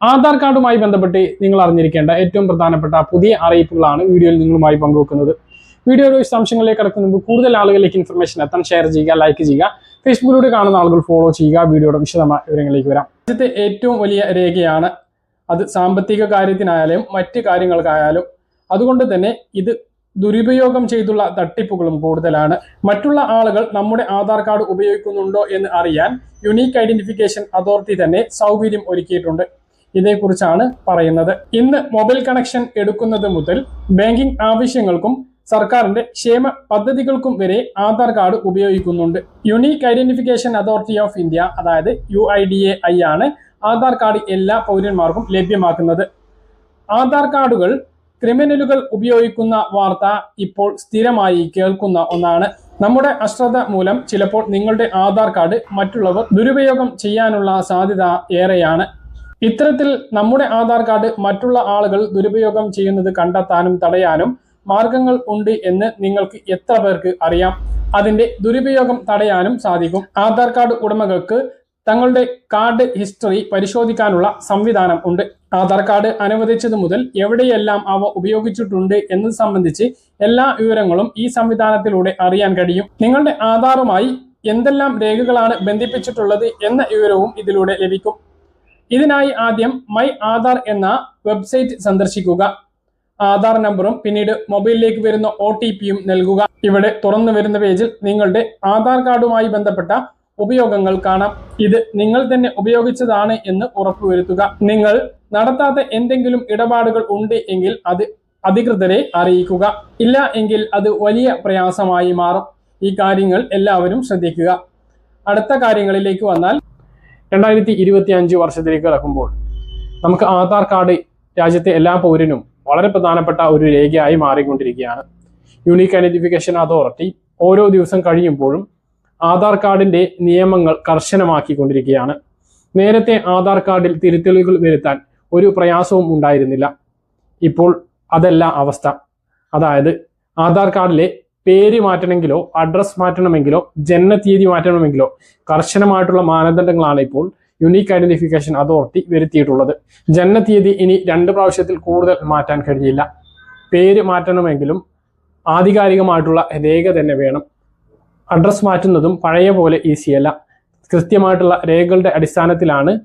ആധാർ കാർഡുമായി ബന്ധപ്പെട്ട് നിങ്ങൾ അറിഞ്ഞിരിക്കേണ്ട ഏറ്റവും പ്രധാനപ്പെട്ട പുതിയ അറിയിപ്പുകളാണ് വീഡിയോയിൽ നിങ്ങളുമായി പങ്കുവെക്കുന്നത്. വീഡിയോയുടെ വിശദാംശങ്ങളിലേക്ക് കടക്കുന്ന മുമ്പ് കൂടുതൽ ആളുകളിലേക്ക് ഇൻഫർമേഷൻ എത്താൻ ഷെയർ ചെയ്യുക ലൈക്ക് ചെയ്യുക ഫേസ്ബുക്കിലൂടെ കാണുന്ന ആളുകൾ ഫോളോ ചെയ്യുക വീഡിയോയുടെ വിശദമായ വിവരങ്ങളിലേക്ക് വരാം. രാജ്യത്തെ ഏറ്റവും വലിയ രേഖയാണ് അത് സാമ്പത്തിക കാര്യത്തിനായാലും മറ്റ് കാര്യങ്ങൾക്കായാലും. അതുകൊണ്ട് തന്നെ ഇത് ദുരുപയോഗം ചെയ്തുള്ള തട്ടിപ്പുകളും കൂടുതലാണ്. മറ്റുള്ള ആളുകൾ നമ്മുടെ ആധാർ കാർഡ് ഉപയോഗിക്കുന്നുണ്ടോ എന്ന് അറിയാൻ യുണീക്ക് ഐഡന്റിഫിക്കേഷൻ അതോറിറ്റി തന്നെ സൗകര്യം ഒരുക്കിയിട്ടുണ്ട്. ഇതേക്കുറിച്ചാണ് പറയുന്നത്. ഇന്ന് മൊബൈൽ കണക്ഷൻ എടുക്കുന്നത് മുതൽ ബാങ്കിംഗ് ആവശ്യങ്ങൾക്കും സർക്കാരിന്റെ ക്ഷേമ പദ്ധതികൾക്കും വരെ ആധാർ കാർഡ് ഉപയോഗിക്കുന്നുണ്ട്. Unique identification authority of India അതായത് U I D A I ആണ് ആധാർ കാർഡ് എല്ലാ പൗരന്മാർക്കും ലഭ്യമാക്കുന്നത്. ആധാർ കാർഡുകൾ ക്രിമിനലുകൾ ഉപയോഗിക്കുന്ന വാർത്ത ഇപ്പോൾ സ്ഥിരമായി കേൾക്കുന്ന ഒന്നാണ്. നമ്മുടെ അശ്രദ്ധ മൂലം ചിലപ്പോൾ നിങ്ങളുടെ ആധാർ കാർഡ് മറ്റുള്ളവർ ദുരുപയോഗം ചെയ്യാനുള്ള സാധ്യത ഏറെയാണ്. ഇത്തരത്തിൽ നമ്മുടെ ആധാർ കാർഡ് മറ്റുള്ള ആളുകൾ ദുരുപയോഗം ചെയ്യുന്നത് കണ്ടെത്താനും തടയാനും മാർഗങ്ങൾ ഉണ്ട് എന്ന് നിങ്ങൾക്ക് എത്ര പേർക്ക് അറിയാം? അതിന്റെ ദുരുപയോഗം തടയാനും സാധിക്കും. ആധാർ കാർഡ് ഉടമകൾക്ക് തങ്ങളുടെ കാർഡ് ഹിസ്റ്ററി പരിശോധിക്കാനുള്ള സംവിധാനം ഉണ്ട്. ആധാർ കാർഡ് അനുവദിച്ചത് മുതൽ എവിടെയെല്ലാം അവ ഉപയോഗിച്ചിട്ടുണ്ട് എന്നത് സംബന്ധിച്ച് എല്ലാ വിവരങ്ങളും ഈ സംവിധാനത്തിലൂടെ അറിയാൻ കഴിയും. നിങ്ങളുടെ ആധാറുമായി എന്തെല്ലാം രേഖകളാണ് ബന്ധിപ്പിച്ചിട്ടുള്ളത് എന്ന വിവരവും ഇതിലൂടെ ലഭിക്കും. ഇതിനായി ആദ്യം മൈ ആധാർ എന്ന വെബ്സൈറ്റ് സന്ദർശിക്കുക. ആധാർ നമ്പറും പിന്നീട് മൊബൈലിലേക്ക് വരുന്ന ഒ ടി പിയും നൽകുക. ഇവിടെ തുറന്നു വരുന്ന പേജിൽ നിങ്ങളുടെ ആധാർ കാർഡുമായി ബന്ധപ്പെട്ട ഉപയോഗങ്ങൾ കാണാം. ഇത് നിങ്ങൾ തന്നെ ഉപയോഗിച്ചതാണ് എന്ന് ഉറപ്പുവരുത്തുക. നിങ്ങൾ നടത്താത്ത എന്തെങ്കിലും ഇടപാടുകൾ ഉണ്ട് എങ്കിൽ അത് അധികൃതരെ അറിയിക്കുക. ഇല്ല എങ്കിൽ അത് വലിയ പ്രയാസമായി മാറും. ഈ കാര്യങ്ങൾ എല്ലാവരും ശ്രദ്ധിക്കുക. അടുത്ത കാര്യങ്ങളിലേക്ക് വന്നാൽ രണ്ടായിരത്തി ഇരുപത്തി അഞ്ച് വർഷത്തിലേക്ക് കടക്കുമ്പോൾ നമുക്ക് ആധാർ കാർഡ് രാജ്യത്തെ എല്ലാ പൗരനും വളരെ പ്രധാനപ്പെട്ട ഒരു രേഖയായി മാറിക്കൊണ്ടിരിക്കുകയാണ്. യൂണീക്ക് ഐഡന്റിഫിക്കേഷൻ അതോറിറ്റി ഓരോ ദിവസം കഴിയുമ്പോഴും ആധാർ കാർഡിന്റെ നിയമങ്ങൾ കർശനമാക്കിക്കൊണ്ടിരിക്കുകയാണ്. നേരത്തെ ആധാർ കാർഡിൽ തിരുത്തലുകൾ വരുത്താൻ ഒരു പ്രയാസവും ഉണ്ടായിരുന്നില്ല. ഇപ്പോൾ അതല്ല അവസ്ഥ. അതായത് ആധാർ കാർഡിലെ പേര് മാറ്റണമെങ്കിലോ അഡ്രസ് മാറ്റണമെങ്കിലോ ജനനതീയതി മാറ്റണമെങ്കിലോ കർശനമായിട്ടുള്ള മാനദണ്ഡങ്ങളാണ് ഇപ്പോൾ യുണീക്ക് ഐഡന്റിഫിക്കേഷൻ അതോറിറ്റി വരുത്തിയിട്ടുള്ളത്. ജനനതീയതി ഇനി രണ്ട് പ്രാവശ്യത്തിൽ കൂടുതൽ മാറ്റാൻ കഴിയില്ല. പേര് മാറ്റണമെങ്കിലും ആധികാരികമായിട്ടുള്ള രേഖ തന്നെ വേണം. അഡ്രസ് മാറ്റുന്നതും പഴയ പോലെ ഈസിയല്ല കൃത്യമായിട്ടുള്ള രേഖകളുടെ അടിസ്ഥാനത്തിലാണ്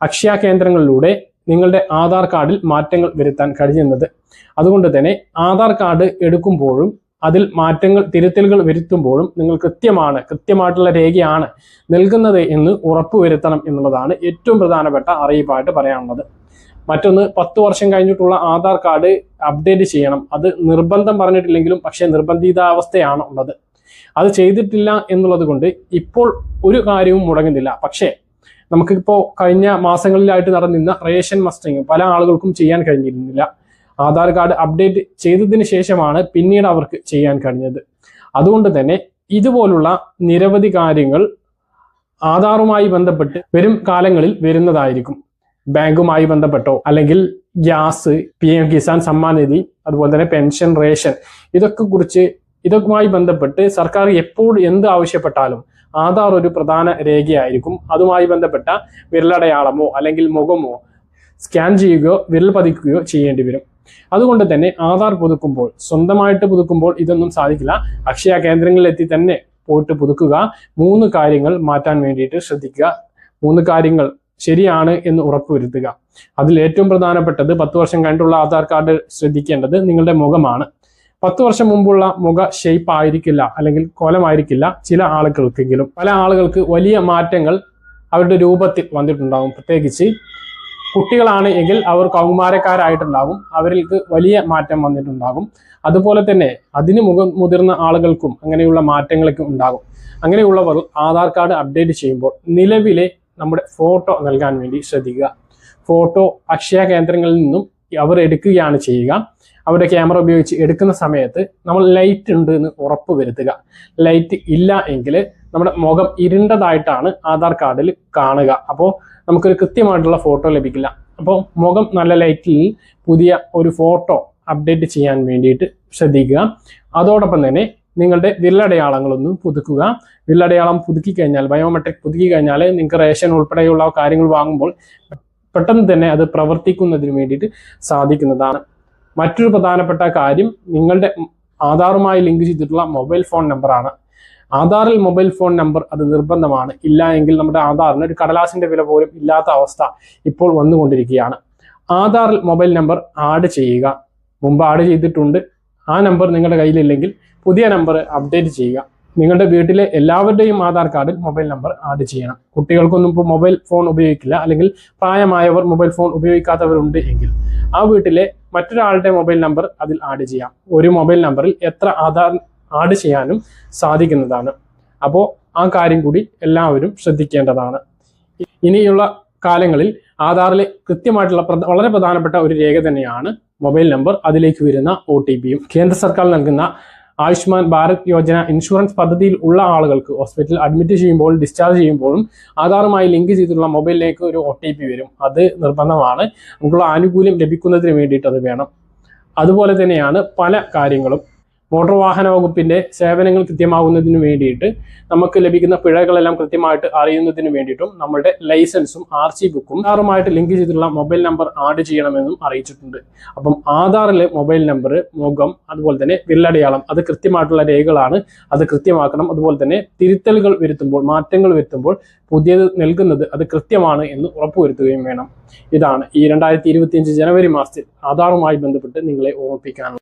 അക്ഷയ കേന്ദ്രങ്ങളിലൂടെ നിങ്ങളുടെ ആധാർ കാർഡിൽ മാറ്റങ്ങൾ വരുത്താൻ കഴിയുന്നത്. അതുകൊണ്ട് തന്നെ ആധാർ കാർഡ് എടുക്കുമ്പോഴും അതിൽ മാറ്റങ്ങൾ തിരുത്തലുകൾ വരുത്തുമ്പോഴും നിങ്ങൾ കൃത്യമാണ് കൃത്യമായിട്ടുള്ള രേഖയാണ് നൽകുന്നത് എന്ന് ഉറപ്പുവരുത്തണം എന്നുള്ളതാണ് ഏറ്റവും പ്രധാനപ്പെട്ട അറിയിപ്പായിട്ട് പറയാനുള്ളത്. മറ്റൊന്ന് പത്ത് വർഷം കഴിഞ്ഞിട്ടുള്ള ആധാർ കാർഡ് അപ്ഡേറ്റ് ചെയ്യണം. അത് നിർബന്ധം പറഞ്ഞിട്ടില്ലെങ്കിലും പക്ഷേ നിർബന്ധിതാവസ്ഥയാണ് ഉള്ളത്. അത് ചെയ്തിട്ടില്ല എന്നുള്ളത് കൊണ്ട് ഇപ്പോൾ ഒരു കാര്യവും മുടങ്ങുന്നില്ല. പക്ഷേ നമുക്കിപ്പോൾ കഴിഞ്ഞ മാസങ്ങളിലായിട്ട് നടന്നിരുന്ന റേഷൻ മസ്റ്ററിങ് പല ആളുകൾക്കും ചെയ്യാൻ കഴിഞ്ഞിരുന്നില്ല. ആധാർ കാർഡ് അപ്ഡേറ്റ് ചെയ്തതിന് ശേഷമാണ് പിന്നീട് അവർക്ക് ചെയ്യാൻ കഴിഞ്ഞത്. അതുകൊണ്ട് തന്നെ ഇതുപോലുള്ള നിരവധി കാര്യങ്ങൾ ആധാറുമായി ബന്ധപ്പെട്ട് വരും കാലങ്ങളിൽ വരുന്നതായിരിക്കും. ബാങ്കുമായി ബന്ധപ്പെട്ടോ അല്ലെങ്കിൽ gas P M Kisan Samman Nidhi അതുപോലെ തന്നെ പെൻഷൻ റേഷൻ ഇതൊക്കെ കുറിച്ച് ഇതൊക്കെയുമായി ബന്ധപ്പെട്ട് സർക്കാർ എപ്പോൾ എന്ത് ആവശ്യപ്പെട്ടാലും ആധാർ ഒരു പ്രധാന രേഖയായിരിക്കും. അതുമായി ബന്ധപ്പെട്ട വിരലടയാളമോ അല്ലെങ്കിൽ മുഖമോ സ്കാൻ ചെയ്യുകയോ വിരൽ പതിക്കുകയോ ചെയ്യേണ്ടി വരും. അതുകൊണ്ട് തന്നെ ആധാർ പുതുക്കുമ്പോൾ സ്വന്തമായിട്ട് പുതുക്കുമ്പോൾ ഇതൊന്നും സാധിക്കില്ല. അക്ഷയ കേന്ദ്രങ്ങളിലെത്തി തന്നെ പോയിട്ട് പുതുക്കുക. മൂന്ന് കാര്യങ്ങൾ മാറ്റാൻ വേണ്ടിയിട്ട് ശ്രദ്ധിക്കുക. മൂന്ന് കാര്യങ്ങൾ ശരിയാണ് എന്ന് ഉറപ്പുവരുത്തുക. അതിൽ ഏറ്റവും പ്രധാനപ്പെട്ടത് പത്ത് വർഷം കഴിഞ്ഞിട്ടുള്ള ആധാർ കാർഡ് ശ്രദ്ധിക്കേണ്ടത് നിങ്ങളുടെ മുഖമാണ്. പത്ത് വർഷം മുമ്പുള്ള മുഖ ഷേപ്പ് ആയിരിക്കില്ല അല്ലെങ്കിൽ കോലമായിരിക്കില്ല ചില ആളുകൾക്കെങ്കിലും. പല ആളുകൾക്ക് വലിയ മാറ്റങ്ങൾ അവരുടെ രൂപത്തിൽ വന്നിട്ടുണ്ടാകും പ്രത്യേകിച്ച് കുട്ടികളാണ് എങ്കിൽ അവർ കൗമാരക്കാരായിട്ടുണ്ടാകും അവർക്ക് വലിയ മാറ്റം വന്നിട്ടുണ്ടാകും. അതുപോലെ തന്നെ അതിന് മുഖം മുതിർന്ന ആളുകൾക്കും അങ്ങനെയുള്ള മാറ്റങ്ങളൊക്കെ ഉണ്ടാകും. അങ്ങനെയുള്ളവർ ആധാർ കാർഡ് അപ്ഡേറ്റ് ചെയ്യുമ്പോൾ നിലവിലെ നമ്മുടെ ഫോട്ടോ നൽകാൻ വേണ്ടി ശ്രദ്ധിക്കുക. ഫോട്ടോ അക്ഷയ കേന്ദ്രങ്ങളിൽ നിന്നും അവർ എടുക്കുകയാണ് ചെയ്യുക. അവരുടെ ക്യാമറ ഉപയോഗിച്ച് എടുക്കുന്ന സമയത്ത് നമ്മൾ ലൈറ്റ് ഉണ്ട് എന്ന് ഉറപ്പ് വരുത്തുക. ലൈറ്റ് ഇല്ല എങ്കിൽ നമ്മുടെ മുഖം ഇരുണ്ടതായിട്ടാണ് ആധാർ കാർഡിൽ കാണുക. അപ്പോൾ നമുക്കൊരു കൃത്യമായിട്ടുള്ള ഫോട്ടോ ലഭിക്കില്ല. അപ്പോൾ മുഖം നല്ല ലൈറ്റിൽ പുതിയ ഒരു ഫോട്ടോ അപ്ഡേറ്റ് ചെയ്യാൻ വേണ്ടിയിട്ട് ശ്രദ്ധിക്കുക. അതോടൊപ്പം തന്നെ നിങ്ങളുടെ വില്ലടയാളങ്ങളൊന്നും പുതുക്കുക. വിരലടയാളം പുതുക്കി കഴിഞ്ഞാൽ ബയോമെട്രിക് പുതുക്കി കഴിഞ്ഞാൽ നിങ്ങൾക്ക് റേഷൻ ഉൾപ്പെടെയുള്ള കാര്യങ്ങൾ വാങ്ങുമ്പോൾ പെട്ടെന്ന് തന്നെ അത് പ്രവർത്തിക്കുന്നതിന് വേണ്ടിയിട്ട് സാധിക്കുന്നതാണ്. മറ്റൊരു പ്രധാനപ്പെട്ട കാര്യം നിങ്ങളുടെ ആധാറുമായി ലിങ്ക് ചെയ്തിട്ടുള്ള മൊബൈൽ ഫോൺ നമ്പറാണ്. ആധാറിൽ മൊബൈൽ ഫോൺ നമ്പർ അത് നിർബന്ധമാണ്. ഇല്ല എങ്കിൽ നമ്മുടെ ആധാറിന് ഒരു കടലാസിന്റെ വില പോലും ഇല്ലാത്ത അവസ്ഥ ഇപ്പോൾ വന്നുകൊണ്ടിരിക്കുകയാണ്. ആധാറിൽ മൊബൈൽ നമ്പർ ആഡ് ചെയ്യുക. മുമ്പ് ആഡ് ചെയ്തിട്ടുണ്ട്. ആ നമ്പർ നിങ്ങളുടെ കയ്യിലില്ലെങ്കിൽ പുതിയ നമ്പർ അപ്ഡേറ്റ് ചെയ്യുക. നിങ്ങളുടെ വീട്ടിലെ എല്ലാവരുടെയും ആധാർ കാർഡിൽ മൊബൈൽ നമ്പർ ആഡ് ചെയ്യണം. കുട്ടികൾക്കൊന്നും ഇപ്പോൾ മൊബൈൽ ഫോൺ ഉപയോഗിക്കില്ല. അല്ലെങ്കിൽ പ്രായമായവർ മൊബൈൽ ഫോൺ ഉപയോഗിക്കാത്തവരുണ്ട് എങ്കിൽ ആ വീട്ടിലെ മറ്റൊരാളുടെ മൊബൈൽ നമ്പർ അതിൽ ആഡ് ചെയ്യാം. ഒരു മൊബൈൽ നമ്പറിൽ എത്ര ആധാർ ആഡ് ചെയ്യാനും സാധിക്കുന്നതാണ്. അപ്പോൾ ആ കാര്യം കൂടി എല്ലാവരും ശ്രദ്ധിക്കേണ്ടതാണ്. ഇനിയുള്ള കാലങ്ങളിൽ ആധാറിലെ കൃത്യമായിട്ടുള്ള വളരെ പ്രധാനപ്പെട്ട ഒരു രേഖ തന്നെയാണ് മൊബൈൽ നമ്പർ. അതിലേക്ക് വരുന്ന ഒ ടി പിയും കേന്ദ്ര സർക്കാർ നൽകുന്ന ആയുഷ്മാൻ ഭാരത് യോജന ഇൻഷുറൻസ് പദ്ധതിയിൽ ഉള്ള ആളുകൾക്ക് ഹോസ്പിറ്റലിൽ അഡ്മിറ്റ് ചെയ്യുമ്പോൾ ഡിസ്ചാർജ് ചെയ്യുമ്പോഴും ആധാറുമായി ലിങ്ക് ചെയ്തിട്ടുള്ള മൊബൈലിലേക്ക് ഒരു ഒ ടി പി വരും. അത് നിർബന്ധമാണ്. നമുക്കുള്ള ആനുകൂല്യം ലഭിക്കുന്നതിന് വേണ്ടിയിട്ട് അത് വേണം. അതുപോലെ തന്നെയാണ് പല കാര്യങ്ങളും മോട്ടോർ വാഹന വകുപ്പിന്റെ സേവനങ്ങൾ കൃത്യമാകുന്നതിന് വേണ്ടിയിട്ട് നമുക്ക് ലഭിക്കുന്ന പിഴകളെല്ലാം കൃത്യമായിട്ട് അറിയുന്നതിന് വേണ്ടിയിട്ടും നമ്മുടെ ലൈസൻസും ആർ സി ബുക്കും ആധാറുമായിട്ട് ലിങ്ക് ചെയ്തിട്ടുള്ള മൊബൈൽ നമ്പർ ആഡ് ചെയ്യണമെന്നും അറിയിച്ചിട്ടുണ്ട്. അപ്പം ആധാറിലെ മൊബൈൽ നമ്പർ മുഖം അതുപോലെ തന്നെ വിരലടയാളം അത് കൃത്യമായിട്ടുള്ള രേഖകളാണ്. അത് കൃത്യമാക്കണം. അതുപോലെ തന്നെ തിരുത്തലുകൾ വരുത്തുമ്പോൾ മാറ്റങ്ങൾ വരുത്തുമ്പോൾ പുതിയത് നൽകുന്നത് അത് കൃത്യമാണ് എന്ന് ഉറപ്പുവരുത്തുകയും വേണം. ഇതാണ് ഈ രണ്ടായിരത്തി ജനുവരി മാസത്തിൽ ആധാറുമായി ബന്ധപ്പെട്ട് നിങ്ങളെ ഓർമ്മിപ്പിക്കാനുള്ളത്.